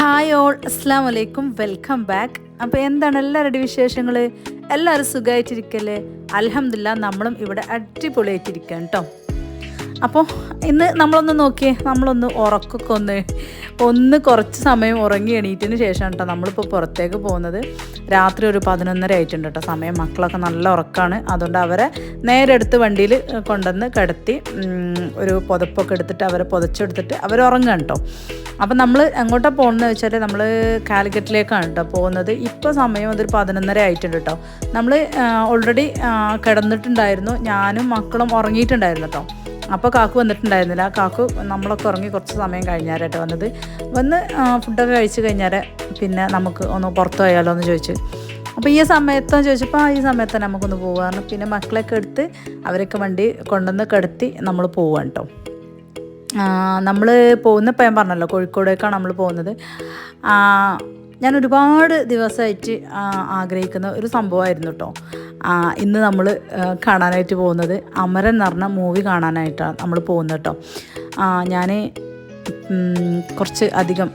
Hi all അസ്സാം വലൈക്കും welcome back അപ്പോൾ എന്താണ് എല്ലാവരുടെയും വിശേഷങ്ങൾ എല്ലാവരും സുഖമായിട്ടിരിക്കല്ലേ അലഹമില്ല നമ്മളും ഇവിടെ അടിപൊളിയായിട്ടിരിക്കുകയാണ് കേട്ടോ അപ്പോൾ ഇന്ന് നമ്മളൊന്ന് നോക്കിയേ നമ്മളൊന്ന് ഉറക്കൊക്കെ ഒന്ന് ഒന്ന് കുറച്ച് സമയം ഉറങ്ങി എണീറ്റതിന് ശേഷം കേട്ടോ നമ്മളിപ്പോൾ പുറത്തേക്ക് പോകുന്നത്. രാത്രി ഒരു പതിനൊന്നര ആയിട്ടുണ്ട് കേട്ടോ സമയം. മക്കളൊക്കെ നല്ല ഉറക്കമാണ് അതുകൊണ്ട് അവരെ നേരെ എടുത്ത് വണ്ടിയിൽ കൊണ്ടുവന്ന് കിടത്തി ഒരു പുതപ്പൊക്കെ എടുത്തിട്ട് അവരെ പുതച്ചെടുത്തിട്ട് അവർ ഉറങ്ങുക കേട്ടോ അപ്പം നമ്മൾ എങ്ങോട്ടാണ് പോകുന്നത് വെച്ചാൽ നമ്മൾ കാലിക്കറ്റിലേക്കാണ് കേട്ടോ പോകുന്നത്. ഇപ്പോൾ സമയം അതൊരു പതിനൊന്നര ആയിട്ടുണ്ട് കേട്ടോ നമ്മൾ ഓൾറെഡി കിടന്നിട്ടുണ്ടായിരുന്നു. ഞാനും മക്കളും ഉറങ്ങിയിട്ടുണ്ടായിരുന്നു കേട്ടോ അപ്പോൾ കാക്കു വന്നിട്ടുണ്ടായിരുന്നില്ല. കാക്കു നമ്മളൊക്കെ ഉറങ്ങി കുറച്ച് സമയം കഴിഞ്ഞാരട്ടോ വന്നത്. വന്ന് ഫുഡൊക്കെ കഴിച്ച് കഴിഞ്ഞാൽ പിന്നെ നമുക്ക് ഒന്ന് പുറത്തു പോയാലോ എന്ന് ചോദിച്ചു. അപ്പോൾ ഈ സമയത്തോ ചോദിച്ചപ്പോൾ ഈ സമയത്ത് നമുക്കൊന്ന് പോകാറുണ്ട് പിന്നെ മക്കളൊക്കെ എടുത്ത് അവരൊക്കെ വണ്ടി കൊണ്ടുവന്ന് കിടത്തി നമ്മൾ പോവാണ് കേട്ടോ നമ്മൾ പോകുന്ന ഇപ്പം ഞാൻ പറഞ്ഞല്ലോ കോഴിക്കോടേക്കാണ് നമ്മൾ പോകുന്നത്. ഞാൻ ഒരുപാട് ദിവസമായിട്ട് ആഗ്രഹിക്കുന്ന ഒരു സംഭവമായിരുന്നു കേട്ടോ ഇന്ന് നമ്മൾ കാണാനായിട്ട് പോകുന്നത് അമരൻ എന്ന് പറഞ്ഞ മൂവി കാണാനായിട്ടാണ് നമ്മൾ പോകുന്നത് കേട്ടോ ഞാൻ കുറച്ച് അധികം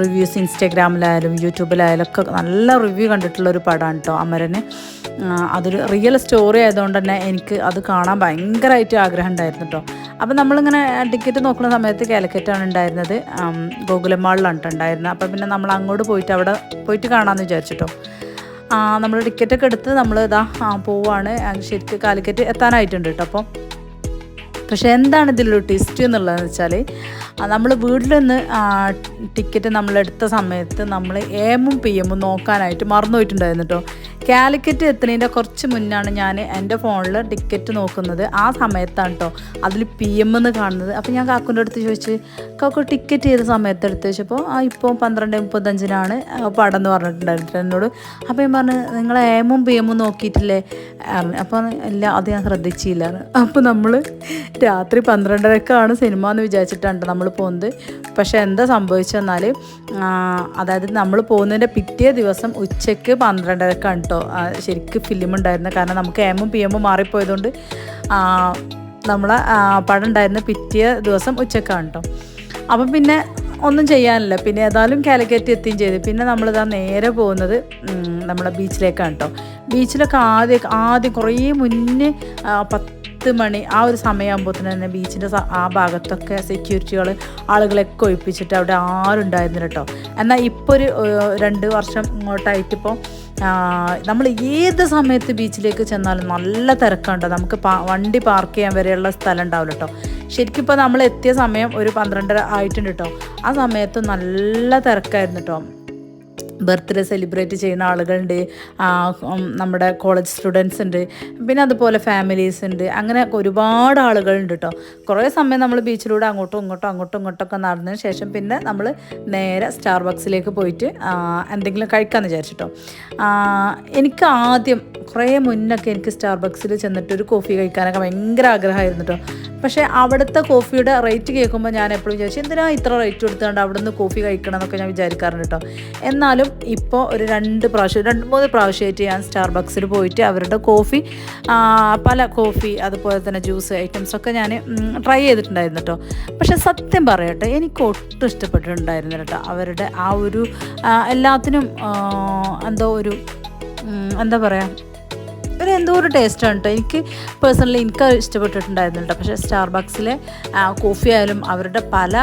റിവ്യൂസ് ഇൻസ്റ്റാഗ്രാമിലായാലും യൂട്യൂബിലായാലും ഒക്കെ നല്ല റിവ്യൂ കണ്ടിട്ടുള്ള ഒരു പടമാണ് കേട്ടോ അമരന്. അതൊരു റിയൽ സ്റ്റോറി ആയതുകൊണ്ട് തന്നെ എനിക്ക് അത് കാണാൻ ഭയങ്കരമായിട്ട് ആഗ്രഹം ഉണ്ടായിരുന്നു കേട്ടോ അപ്പം നമ്മളിങ്ങനെ ടിക്കറ്റ് നോക്കുന്ന സമയത്ത് കാലിക്കറ്റാണ് ഉണ്ടായിരുന്നത്. ഗോകുലമാളിലാണ് ഉണ്ടായിരുന്നത്. അപ്പം പിന്നെ നമ്മൾ അങ്ങോട്ട് പോയിട്ട് അവിടെ പോയിട്ട് കാണാമെന്ന് വിചാരിച്ചിട്ടോ നമ്മൾ ടിക്കറ്റൊക്കെ എടുത്ത് നമ്മൾ ഇതാ പോവാണ്. ശരിക്കും കാലിക്കറ്റ് എത്താനായിട്ടുണ്ട് കേട്ടോ അപ്പോൾ പക്ഷെ എന്താണ് ഇതിലൊരു ട്വിസ്റ്റ് എന്നുള്ളതെന്ന് വെച്ചാൽ നമ്മൾ വീട്ടിൽ നിന്ന് ടിക്കറ്റ് നമ്മളെടുത്ത സമയത്ത് നമ്മൾ എമ്മും പി എമ്മും നോക്കാനായിട്ട് മറന്നു പോയിട്ടുണ്ടായിരുന്നു കേട്ടോ കാലിക്കറ്റ് എത്തുന്നതിന്റെ കുറച്ച് മുന്നാണ് ഞാൻ എന്റെ ഫോണിൽ ടിക്കറ്റ് നോക്കുന്നത്. ആ സമയത്താണ് കേട്ടോ അതിൽ പി എം എന്ന് കാണുന്നത്. അപ്പോൾ ഞാൻ കാക്കുന്റെ അടുത്ത് ചോദിച്ച് കാക്കു ടിക്കറ്റ് ചെയ്ത സമയത്ത് എടുത്ത്? വെച്ചപ്പോൾ ആ ഇപ്പോൾ പന്ത്രണ്ട് മുപ്പത്തഞ്ചിനാണ്. പടം എന്ന് പറഞ്ഞിട്ടുണ്ടായിരുന്നു എന്നോട്. അപ്പോൾ ഞാൻ പറഞ്ഞു നിങ്ങൾ ഏമും പി എമ്മും നോക്കിയിട്ടില്ലേ. അപ്പോൾ അല്ല അത് ഞാൻ ശ്രദ്ധിച്ചില്ല. അപ്പോൾ നമ്മൾ രാത്രി പന്ത്രണ്ടരക്കാണ് സിനിമ എന്ന് വിചാരിച്ചിട്ടാണ് നമ്മൾ പോകുന്നത് പക്ഷേ എന്താ സംഭവിച്ചെന്നാൽ അതായത് നമ്മൾ പോകുന്നതിന്റെ പിറ്റേ ദിവസം ഉച്ചയ്ക്ക് പന്ത്രണ്ടരക്കാണ് കേട്ടോ. ശരിക്കും ഫിലിം ഉണ്ടായിരുന്നു കാരണം നമുക്ക് എമ്മും പി എമ്മും മാറിപ്പോയതുകൊണ്ട് നമ്മൾ പടം ഉണ്ടായിരുന്ന പിറ്റേ ദിവസം ഉച്ചക്കാണ് കേട്ടോ അപ്പം പിന്നെ ഒന്നും ചെയ്യാനില്ല. പിന്നെ ഏതായാലും കാലിക്കറ്റ് എത്തുകയും ചെയ്തു. പിന്നെ നമ്മളിതാ നേരെ പോകുന്നത് നമ്മുടെ ബീച്ചിലേക്കാണ് കേട്ടോ ബീച്ചിലൊക്കെ ആദ്യം ആദ്യം കുറേ മുന്നേ ആ, പത്ത് മണി ആ ഒരു സമയമാകുമ്പോഴത്തേന് തന്നെ ബീച്ചിന്റെ ആ ഭാഗത്തൊക്കെ സെക്യൂരിറ്റികൾ ആളുകളൊക്കെ ഒഴിപ്പിച്ചിട്ട് അവിടെ ആരും ഉണ്ടായിരുന്നില്ല കേട്ടോ എന്നാൽ ഇപ്പോൾ ഒരു രണ്ട് വർഷം ഇങ്ങോട്ടായിട്ടിപ്പോൾ നമ്മൾ ഏത് സമയത്ത് ബീച്ചിലേക്ക് ചെന്നാലും നല്ല തിരക്കുണ്ടോ നമുക്ക് വണ്ടി പാർക്ക് ചെയ്യാൻ വരെയുള്ള സ്ഥലം ഉണ്ടാവില്ല കേട്ടോ ശരിക്കും ഇപ്പോൾ നമ്മൾ എത്തിയ സമയം ഒരു പന്ത്രണ്ടര ആയിട്ടുണ്ട് കേട്ടോ ആ സമയത്ത് നല്ല തിരക്കായിരുന്നു കേട്ടോ ബർത്ത്ഡേ സെലിബ്രേറ്റ് ചെയ്യുന്ന ആളുകളുണ്ട് നമ്മുടെ കോളേജ് സ്റ്റുഡൻസ് ഉണ്ട് പിന്നെ അതുപോലെ ഫാമിലീസ് ഉണ്ട്. അങ്ങനെ ഒരുപാട് ആളുകളുണ്ട് കേട്ടോ കുറേ സമയം നമ്മൾ ബീച്ചിലൂടെ അങ്ങോട്ടും ഇങ്ങോട്ടും അങ്ങോട്ടും ഇങ്ങോട്ടൊക്കെ നടന്നതിന് ശേഷം പിന്നെ നമ്മൾ നേരെ സ്റ്റാർബക്സിലേക്ക് പോയിട്ട് എന്തെങ്കിലും കഴിക്കാമെന്ന് വിചാരിച്ചിട്ടോ. എനിക്ക് ആദ്യം കുറേ മുന്നൊക്കെ എനിക്ക് സ്റ്റാർബക്സിൽ ചെന്നിട്ട് ഒരു കോഫി കഴിക്കാനൊക്കെ ഭയങ്കര ആഗ്രഹമായിരുന്നു കേട്ടോ പക്ഷേ അവിടുത്തെ കോഫിയുടെ റേറ്റ് കേൾക്കുമ്പോൾ ഞാൻ എപ്പോഴും വിചാരിച്ചു എന്തിനാ ഇത്ര റേറ്റ് കൊടുത്തുകൊണ്ട് അവിടെ നിന്ന് കോഫി കഴിക്കണം എന്നൊക്കെ ഞാൻ വിചാരിക്കാറുണ്ട് കേട്ടോ എന്നാലും ഇപ്പോൾ ഒരു രണ്ട് പ്രാവശ്യം രണ്ട് മൂന്ന് പ്രാവശ്യമായിട്ട് ഞാൻ സ്റ്റാർബക്സിൽ പോയിട്ട് അവരുടെ കോഫി പല കോഫി അതുപോലെ തന്നെ ജ്യൂസ് ഐറ്റംസൊക്കെ ഞാൻ ട്രൈ ചെയ്തിട്ടുണ്ടായിരുന്നു കേട്ടോ പക്ഷേ സത്യം പറയട്ടെ എനിക്ക് ഒട്ടും ഇഷ്ടപ്പെട്ടിട്ടുണ്ടായിരുന്നു കേട്ടോ അവരുടെ ആ ഒരു എല്ലാത്തിനും എന്തോ ഒരു എന്താ പറയുക ഒരു എന്തോ ഒരു ടേസ്റ്റാണ് കേട്ടോ എനിക്ക് പേഴ്സണലി എനിക്ക് ഇഷ്ടപ്പെട്ടിട്ടുണ്ടായിരുന്നു കേട്ടോ പക്ഷേ സ്റ്റാർബക്സിലെ കോഫി ആയാലും അവരുടെ പല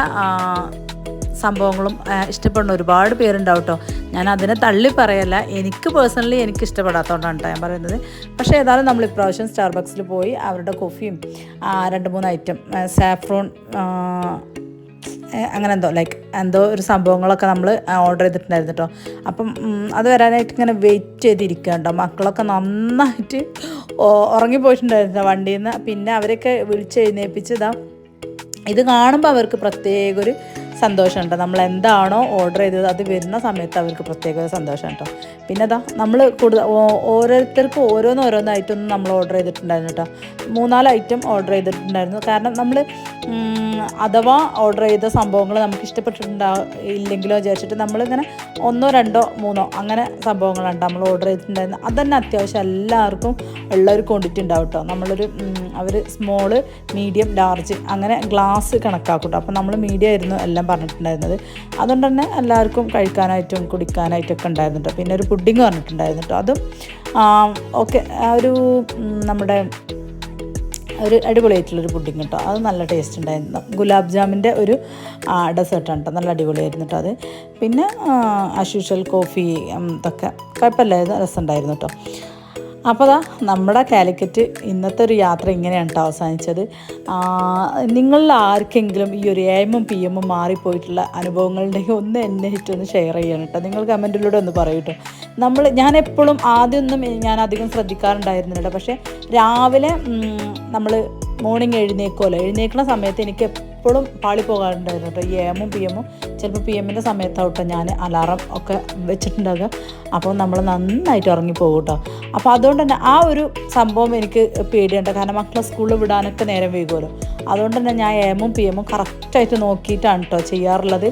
സംഭവങ്ങളും ഇഷ്ടപ്പെടുന്ന ഒരുപാട് പേരുണ്ടാവും കേട്ടോ ഞാൻ അതിനെ തള്ളി പറയല്ല. എനിക്ക് പേഴ്സണലി എനിക്ക് ഇഷ്ടപ്പെടാത്തതുകൊണ്ടാണ് ഞാൻ പറയുന്നത്. പക്ഷേ ഏതായാലും നമ്മൾ ഇപ്രാവശ്യം സ്റ്റാർബക്സിൽ പോയി അവരുടെ കോഫിയും രണ്ട് മൂന്ന് ഐറ്റം സാഫ്രോൺ അങ്ങനെ എന്തോ ലൈക്ക് എന്തോ ഒരു സംഭവങ്ങളൊക്കെ നമ്മൾ ഓർഡർ ചെയ്തിട്ടുണ്ടായിരുന്നു കേട്ടോ അപ്പം അത് വരാനായിട്ട് ഇങ്ങനെ വെയിറ്റ് ചെയ്തിരിക്കുക കേട്ടോ മക്കളൊക്കെ നന്നായിട്ട് ഉറങ്ങിപ്പോയിട്ടുണ്ടായിരുന്നു വണ്ടിയിൽ നിന്ന് പിന്നെ അവരൊക്കെ വിളിച്ചെഴുന്നേൽപ്പിച്ച് ഇതാ ഇത് കാണുമ്പോൾ അവർക്ക് പ്രത്യേക ഒരു സന്തോഷമുണ്ട്. നമ്മൾ എന്താണോ ഓർഡർ ചെയ്തത് അത് വരുന്ന സമയത്ത് അവർക്ക് പ്രത്യേക സന്തോഷം കേട്ടോ. പിന്നെ അതാ നമ്മൾ കൂടുതൽ ഓരോരുത്തർക്കും ഓരോന്ന് ഓരോന്നായിട്ടൊന്നും നമ്മൾ ഓർഡർ ചെയ്തിട്ടുണ്ടായിരുന്നു കേട്ടോ. മൂന്നാൽ ഐറ്റം ഓർഡർ ചെയ്തിട്ടുണ്ടായിരുന്നു. കാരണം നമ്മൾ അഥവാ ഓർഡർ ചെയ്ത സംഭവങ്ങൾ നമുക്ക് ഇഷ്ടപ്പെട്ടിട്ടുണ്ടാ ഇല്ലെങ്കിലോ വിചാരിച്ചിട്ട് നമ്മളിങ്ങനെ ഒന്നോ രണ്ടോ മൂന്നോ അങ്ങനെ സംഭവങ്ങളുണ്ട് നമ്മൾ ഓർഡർ ചെയ്തിട്ടുണ്ടായിരുന്നത് അതന്നെ അത്യാവശ്യം എല്ലാവർക്കും ഉള്ള ഒരു ക്വാണ്ടിറ്റി ഉണ്ടാവും കേട്ടോ. നമ്മളൊരു അവർ സ്മോൾ മീഡിയം ലാർജ് അങ്ങനെ ഗ്ലാസ് കണക്കാക്കും കേട്ടോ. അപ്പോൾ നമ്മൾ മീഡിയം ആയിരുന്നു എല്ലാം പറഞ്ഞിട്ടുണ്ടായിരുന്നത്. അതുകൊണ്ട് തന്നെ എല്ലാവർക്കും കഴിക്കാനായിട്ടും കുടിക്കാനായിട്ടൊക്കെ ഉണ്ടായിരുന്നു പിന്നെ ഒരു പുഡിങ് പറഞ്ഞിട്ടുണ്ടായിരുന്നു കേട്ടോ. അതും ഓക്കെ ഒരു നമ്മുടെ ഒരു അടിപൊളിയായിട്ടുള്ളൊരു പുഡിങ് കേട്ടോ. അത് നല്ല ടേസ്റ്റ് ഉണ്ടായിരുന്നു. ഗുലാബ് ജാമിന്റെ ഒരു ഡെസേർട്ടാണ് കേട്ടോ. നല്ല അടിപൊളിയായിരുന്നു കേട്ടോ അത്. പിന്നെ ആസ് കോഫി ഇതൊക്കെ. കുഴപ്പമില്ലായിരുന്നു. രസമുണ്ടായിരുന്നു കേട്ടോ. അപ്പോൾ ദാ നമ്മുടെ കാലിക്കറ്റ് ഇന്നത്തെ ഒരു യാത്ര ഇങ്ങനെയാണ് കേട്ടോ അവസാനിച്ചത്. നിങ്ങളിൽ ആർക്കെങ്കിലും ഈ ഒരു എമ്മും പി എമ്മും മാറിപ്പോയിട്ടുള്ള അനുഭവങ്ങളുണ്ടെങ്കിൽ ഒന്ന് എന്നെ ഹിറ്റ് ഒന്ന് ഷെയർ ചെയ്യണം കേട്ടോ നിങ്ങൾ കമന്റിലൂടെ ഒന്ന് പറയൂ കേട്ടോ നമ്മൾ ഞാൻ എപ്പോഴും ആദ്യമൊന്നും ഞാൻ അധികം ശ്രദ്ധിക്കാറുണ്ടായിരുന്നില്ല പക്ഷേ രാവിലെ നമ്മൾ മോർണിംഗ് എഴുന്നേക്കുമല്ലോ എഴുന്നേക്കുന്ന സമയത്ത് എനിക്ക് എപ്പോഴും പാളി പോകാറുണ്ടായിരുന്നു കേട്ടോ. ഈ എമ്മും പി എമ്മും ചിലപ്പോൾ പി എമ്മിന്റെ സമയത്താവട്ടെ ഞാൻ അലാറം ഒക്കെ വെച്ചിട്ടുണ്ടാകുക അപ്പോൾ നമ്മൾ നന്നായിട്ട് ഉറങ്ങിപ്പോകും കേട്ടോ. അപ്പോൾ അതുകൊണ്ട് തന്നെ ആ ഒരു സംഭവം എനിക്ക് പേടിയുണ്ട്. കാരണം മക്കളെ സ്കൂളിൽ വിടാനൊക്കെ നേരം വൈകുമല്ലോ അതുകൊണ്ട് തന്നെ ഞാൻ എമ്മും പി എമ്മും കറക്റ്റായിട്ട് നോക്കിയിട്ടാണ് കേട്ടോ ചെയ്യാറുള്ളത്.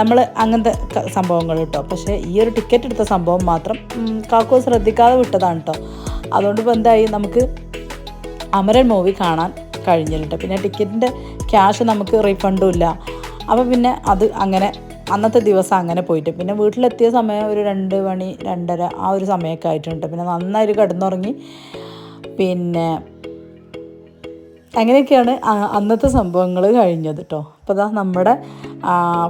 നമ്മൾ അങ്ങനത്തെ സംഭവങ്ങൾ കേട്ടോ. പക്ഷേ ഈ ഒരു ടിക്കറ്റ് എടുത്ത സംഭവം മാത്രം കാക്കോ ശ്രദ്ധിക്കാതെ വിട്ടതാണ് കേട്ടോ. അതുകൊണ്ട് ഇപ്പോൾ എന്തായി? നമുക്ക് അമരൻ മൂവി കാണാൻ കഴിഞ്ഞിട്ടുണ്ട്. പിന്നെ ടിക്കറ്റിന്റെ ക്യാഷ് നമുക്ക് റീഫണ്ടും ഇല്ല. അപ്പോൾ പിന്നെ അത് അങ്ങനെ അന്നത്തെ ദിവസം അങ്ങനെ പോയിട്ട്. പിന്നെ വീട്ടിലെത്തിയ സമയം ഒരു രണ്ട് മണി രണ്ടര ആ ഒരു സമയമൊക്കെ ആയിട്ടുണ്ട്. പിന്നെ നന്നായിട്ട് കിടന്നുറങ്ങി. പിന്നെ അങ്ങനെയൊക്കെയാണ് അന്നത്തെ സംഭവങ്ങൾ കഴിഞ്ഞത് കേട്ടോ അപ്പോൾ അതാ നമ്മുടെ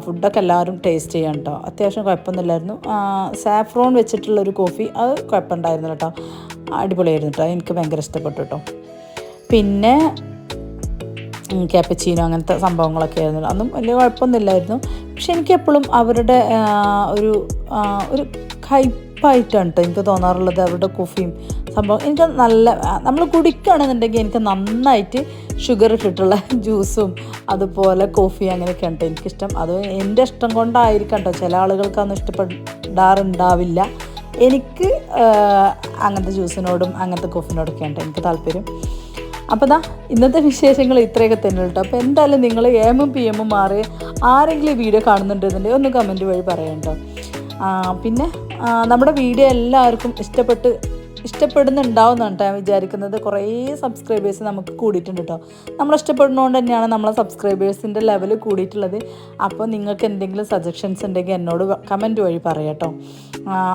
ഫുഡൊക്കെ എല്ലാവരും ടേസ്റ്റ് ചെയ്യാം കേട്ടോ അത്യാവശ്യം കുഴപ്പമൊന്നുമില്ലായിരുന്നു. സാഫ്രോൺ വെച്ചിട്ടുള്ളൊരു കോഫി അത് കുഴപ്പമുണ്ടായിരുന്നു കേട്ടോ അടിപൊളിയായിരുന്നു കേട്ടോ എനിക്ക് ഭയങ്കര ഇഷ്ടപ്പെട്ടു കേട്ടോ പിന്നെ ക്യാപ്പച്ചീനോ അങ്ങനത്തെ സംഭവങ്ങളൊക്കെ ആയിരുന്നു. അന്നും വലിയ കുഴപ്പമൊന്നുമില്ലായിരുന്നു. പക്ഷെ എനിക്ക് എപ്പോഴും അവരുടെ ഒരു ഒരു ഹൈപ്പായിട്ടാണ് കേട്ടോ എനിക്ക് തോന്നാറുള്ളത് അവരുടെ കോഫിയും സംഭവം. എനിക്ക് നല്ല നമ്മൾ കുടിക്കുകയാണെന്നുണ്ടെങ്കിൽ എനിക്ക് നന്നായിട്ട് ഷുഗർ ഇട്ടിട്ടുള്ള ജ്യൂസും അതുപോലെ കോഫി അങ്ങനെയൊക്കെ കേട്ടോ എനിക്കിഷ്ടം. അത് എന്റെ ഇഷ്ടം കൊണ്ടായിരിക്കാം കേട്ടോ ചില ആളുകൾക്ക് അന്ന് ഇഷ്ടപ്പെടാറുണ്ടാവില്ല. എനിക്ക് അങ്ങനത്തെ ജ്യൂസിനോടും അങ്ങനത്തെ കോഫിനോടൊക്കെയാണ് എനിക്ക് താല്പര്യം. അപ്പോൾ ദാ ഇന്നത്തെ വിശേഷങ്ങൾ ഇത്രയൊക്കെ തന്നെ കേട്ടോ. അപ്പോൾ എന്തായാലും നിങ്ങൾ എമ്മും പി എമ്മും മാറി ആരെങ്കിലും വീഡിയോ കാണുന്നുണ്ടെന്നുണ്ടെങ്കിൽ ഒന്ന് കമന്റ് വഴി പറയണ്ടോ പിന്നെ നമ്മുടെ വീഡിയോ എല്ലാവർക്കും ഇഷ്ടപ്പെട്ട് ഇഷ്ടപ്പെടുന്നുണ്ടാവുന്നതാണ് എന്നാണ് ഞാൻ വിചാരിക്കുന്നത്. കുറേ സബ്സ്ക്രൈബേഴ്സ് നമുക്ക് കൂടിയിട്ടുണ്ട് കേട്ടോ. നമ്മൾ ഇഷ്ടപ്പെടുന്നതുകൊണ്ട് തന്നെയാണ് നമ്മളെ സബ്സ്ക്രൈബേഴ്സിന്റെ ലെവൽ കൂടിയിട്ടുള്ളത്. അപ്പോൾ നിങ്ങൾക്ക് എന്തെങ്കിലും സജഷൻസ് ഉണ്ടെങ്കിൽ എന്നോട് കമന്റ് വഴി പറയാം കേട്ടോ.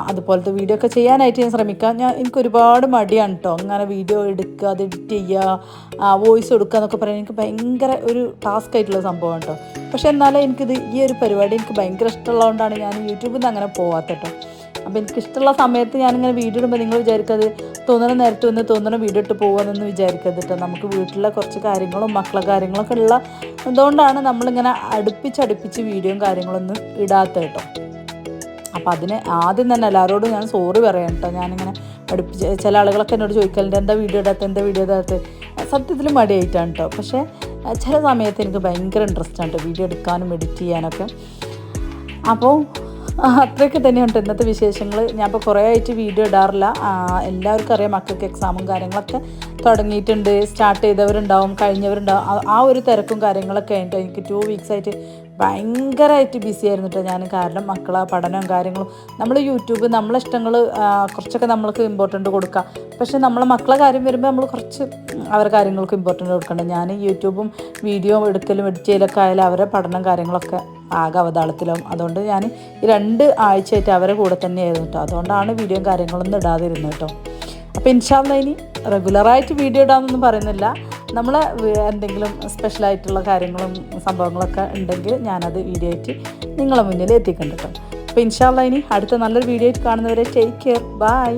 അതുപോലത്തെ വീഡിയോ ഒക്കെ ചെയ്യാനായിട്ട് ഞാൻ ശ്രമിക്കാം. ഞാൻ എനിക്ക് ഒരുപാട് മടിയാണ് കേട്ടോ. അങ്ങനെ വീഡിയോ എടുക്കുക അത് എഡിറ്റ് ചെയ്യുക വോയിസ് കൊടുക്കുക എന്നൊക്കെ പറയാൻ എനിക്ക് ഭയങ്കര ഒരു ടാസ്ക് ആയിട്ടുള്ള സംഭവമാണ് കേട്ടോ. പക്ഷേ എന്നാലും എനിക്കിത് ഈ ഒരു പരിപാടി എനിക്ക് ഭയങ്കര ഇഷ്ടമുള്ളതുകൊണ്ടാണ് ഞാൻ യൂട്യൂബിൽ നിന്ന് അങ്ങനെ പോവാത്ത കേട്ടോ. അപ്പോൾ എനിക്ക് ഇഷ്ടമുള്ള സമയത്ത് ഞാനിങ്ങനെ വീഡിയോ ഇടുമ്പോൾ നിങ്ങൾ വിചാരിക്കത് തോന്നുന്ന നേരത്തെ വന്ന് തോന്നുന്ന വീഡിയോ ഇട്ട് പോകുമെന്നൊന്നും വിചാരിക്കരുത് കേട്ടോ നമുക്ക് വീട്ടിലെ കുറച്ച് കാര്യങ്ങളും മക്കളെ കാര്യങ്ങളൊക്കെ ഉള്ള അതുകൊണ്ടാണ് നമ്മളിങ്ങനെ അടുപ്പിച്ചടുപ്പിച്ച് വീഡിയോയും കാര്യങ്ങളൊന്നും ഇടാത്ത കേട്ടോ അപ്പം അതിന് ആദ്യം തന്നെ എല്ലാവരോടും ഞാൻ സോറി പറയാം കേട്ടോ ഞാനിങ്ങനെ അടുപ്പിച്ച് ചില ആളുകളൊക്കെ എന്നോട് ചോദിക്കലുണ്ട് എന്താ വീഡിയോ ഇടാത്ത? എന്താ വീഡിയോ ഇടാത്ത? സത്യത്തിൽ മടിയായിട്ടാണ് കേട്ടോ പക്ഷേ ചില സമയത്ത് എനിക്ക് ഭയങ്കര ഇൻട്രസ്റ്റ് ആണ് വീഡിയോ എടുക്കാനും എഡിറ്റ് ചെയ്യാനൊക്കെ. അപ്പോൾ അത്രയൊക്കെ തന്നെയുണ്ട്. ഇന്നത്തെ വിശേഷങ്ങൾ ഞാൻ ഇപ്പോൾ കുറേ ആയിട്ട് വീഡിയോ ഇടാറില്ല. എല്ലാവർക്കും അറിയാം. മക്കൾക്ക് എക്സാമും കാര്യങ്ങളൊക്കെ തുടങ്ങിയിട്ടുണ്ട്. സ്റ്റാർട്ട് ചെയ്തവരുണ്ടാവും കഴിഞ്ഞവരുണ്ടാവും. ആ- ഒരു തിരക്കും കാര്യങ്ങളൊക്കെ ആയിട്ട്. എനിക്ക് ടു വീക്സ് ആയിട്ട് ഭയങ്കരമായിട്ട് ബിസി ആയിരുന്നു കേട്ടോ ഞാൻ കാരണം മക്കളെ പഠനവും കാര്യങ്ങളും. നമ്മൾ യൂട്യൂബ് നമ്മളെ ഇഷ്ടങ്ങൾ കുറച്ചൊക്കെ നമ്മൾക്ക് ഇമ്പോർട്ടന്റ് കൊടുക്കുക പക്ഷേ നമ്മളെ മക്കളെ കാര്യം വരുമ്പോൾ നമ്മൾ കുറച്ച് അവരുടെ കാര്യങ്ങൾക്ക് ഇമ്പോർട്ടന്റ് കൊടുക്കണ്ട. ഞാൻ യൂട്യൂബും വീഡിയോ എടുക്കലും എഡിറ്റ് ചെയ്യലൊക്കെ ആയാലും അവരുടെ പഠനം കാര്യങ്ങളൊക്കെ ആകെ അവതാളത്തിലാവും അതുകൊണ്ട് ഞാൻ രണ്ട് ആഴ്ചയായിട്ട് അവരെ കൂടെ തന്നെയായിരുന്നു കേട്ടോ അതുകൊണ്ടാണ് വീഡിയോയും കാര്യങ്ങളൊന്നും ഇടാതിരുന്നത് കേട്ടോ അപ്പോൾ ഇൻഷാല്ല ഇനി റെഗുലറായിട്ട് വീഡിയോ ഇടാമെന്നൊന്നും പറയുന്നില്ല. നമ്മൾ എന്തെങ്കിലും സ്പെഷ്യലായിട്ടുള്ള കാര്യങ്ങളും സംഭവങ്ങളൊക്കെ ഉണ്ടെങ്കിൽ ഞാനത് വീഡിയോ ആയിട്ട് നിങ്ങളെ മുന്നിൽ എത്തിക്കുന്നുണ്ട് കേട്ടോ അപ്പോൾ ഇൻഷാല്ല ഇനി അടുത്ത നല്ലൊരു വീഡിയോ ആയിട്ട് കാണുന്നവരെ ടേക്ക് കെയർ ബൈ